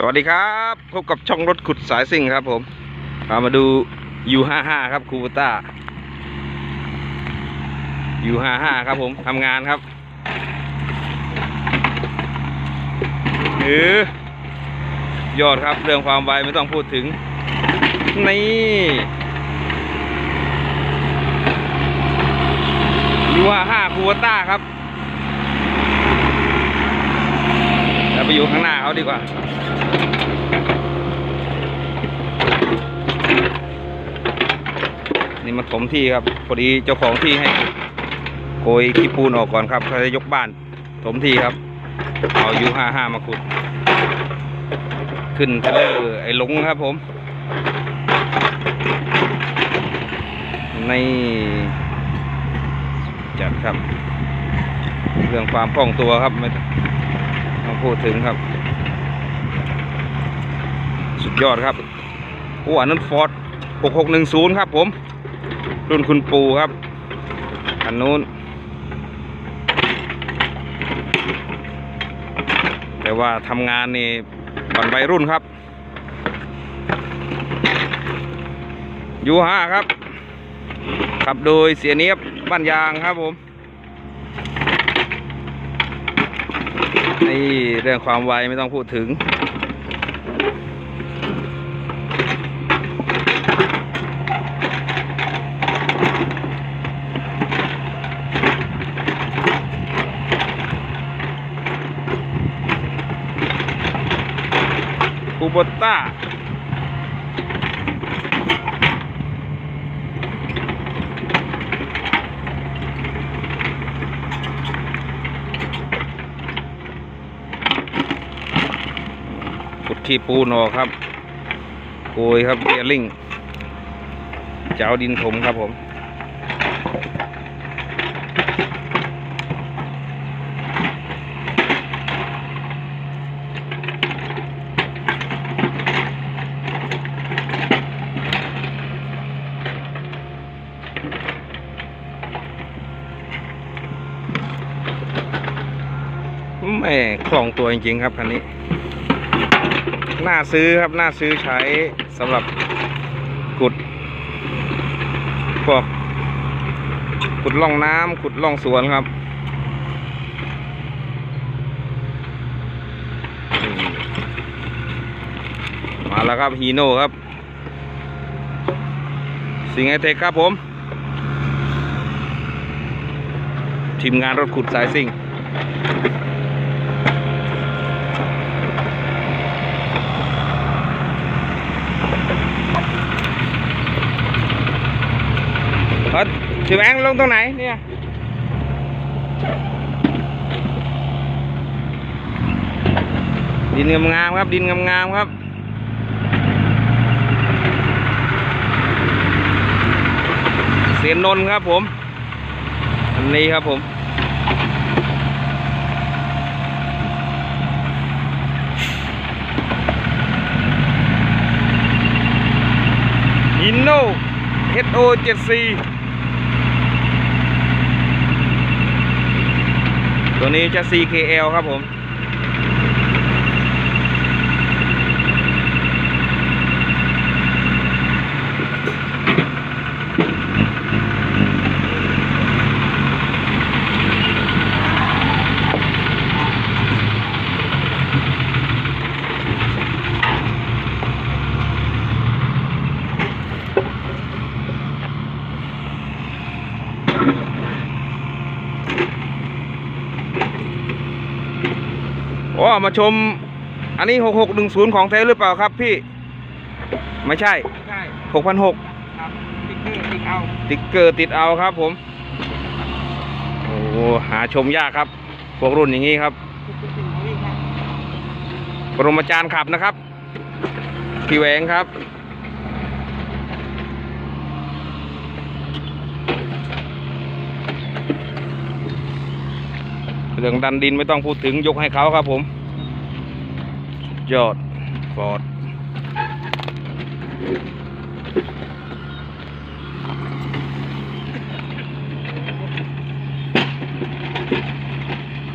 สวัสดีครับพบกับช่องรถขุดสายซิ่งครับ ผมพามาดู U55 ครับคูบูต้า U55 ครับผมทำงานครับหรือยอดครับเรื่องความไวไม่ต้องพูดถึง นี่ U55 คูบูต้าครับเรา ไปอยู่ข้างหน้าเขาดีกว่านี่มันถมที่ครับพอดีเจ้าของที่ให้โกยขี้ปูนออกก่อนครับเขาจะยกบ้าน ถมที่ครับ เอายูห้าห้ามาขุด ขึ้นเทเลอร์ไอ้หลงครับผม ในจัดครับ เรื่องความคล่องตัวครับไม่ ต้องพูดถึงครับ สุดยอดครับโอ้อันนั้นฟอร์ด6610 ครับผม รุ่นคุณปูครับ อันนู้น แต่ว่าทำงานนี่บันวัยรุ่นครับยูห้าครับขับโดยเสียเนียบบ้านยางครับผม นี่เรื่องความไวไม่ต้องพูดถึง คูโบต้า ที่ปูนออกครับโกยครับเบียริ่งจะเอาดินถมครับผมแม่คล่องตัวจริงๆครับคันนี้ น่าซื้อครับ น่าซื้อใช้สำหรับขุดพวกขุดล่องน้ำขุดล่องสวนครับ มาแล้วครับฮีโน่ครับ สิงไอเทคครับผม ทีมงานรถขุดสายซิ่ง เฮ้ยชิวแองลงตรงไหนเนี่ยดินงามๆครับ ดินงามๆครับเสียนนนท์ครับผม อันนี้ครับผมอินโน HO 7 c ตัวนี้จะ CKL ครับผมโอ้มาชม อันนี้6610ของแท้หรือเปล่าครับพี่ ไม่ใช่ใช่6,600ครับติ๊กเกอร์ติ๊กเอาติ๊กเกอร์ติดเอาครับผม โอ้โหหาชมยากครับ พวกรุ่นอย่างนี้ครับทุกสิ่งของวิ่งครับปรมาจารย์ขับนะครับ พี่แหวงครับเรื่องดันดินไม่ต้องพูดถึงยกให้เขาครับผม ยอดฟอร์ด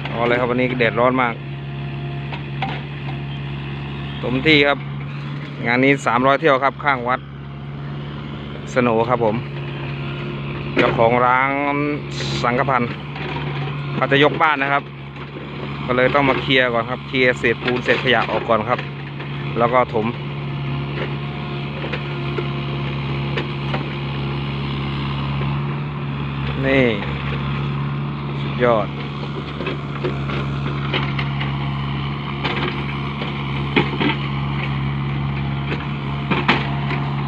เอาเลยครับวันนี้แดดร้อนมากสมที่ครับ งานนี้สามร้อยเที่ยวครับ ข้างวัด สโหนครับผม เจ้าของร้านสังกพันธ์เขาจะยกบ้านนะครับ ก็เลยต้องมาเคลียร์ก่อนครับ เคลียร์เศษปูนเศษขยะออกก่อนครับ แล้วก็ถม นี่สุดยอด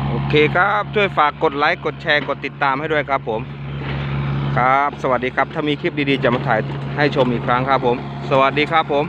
โอเคครับ ช่วยฝากกดไลค์ กดแชร์ กดติดตามให้ด้วยครับผม ครับ สวัสดีครับ ถ้ามีคลิปดีๆ จะมาถ่ายให้ชมอีกครั้งครับผม สวัสดีครับผม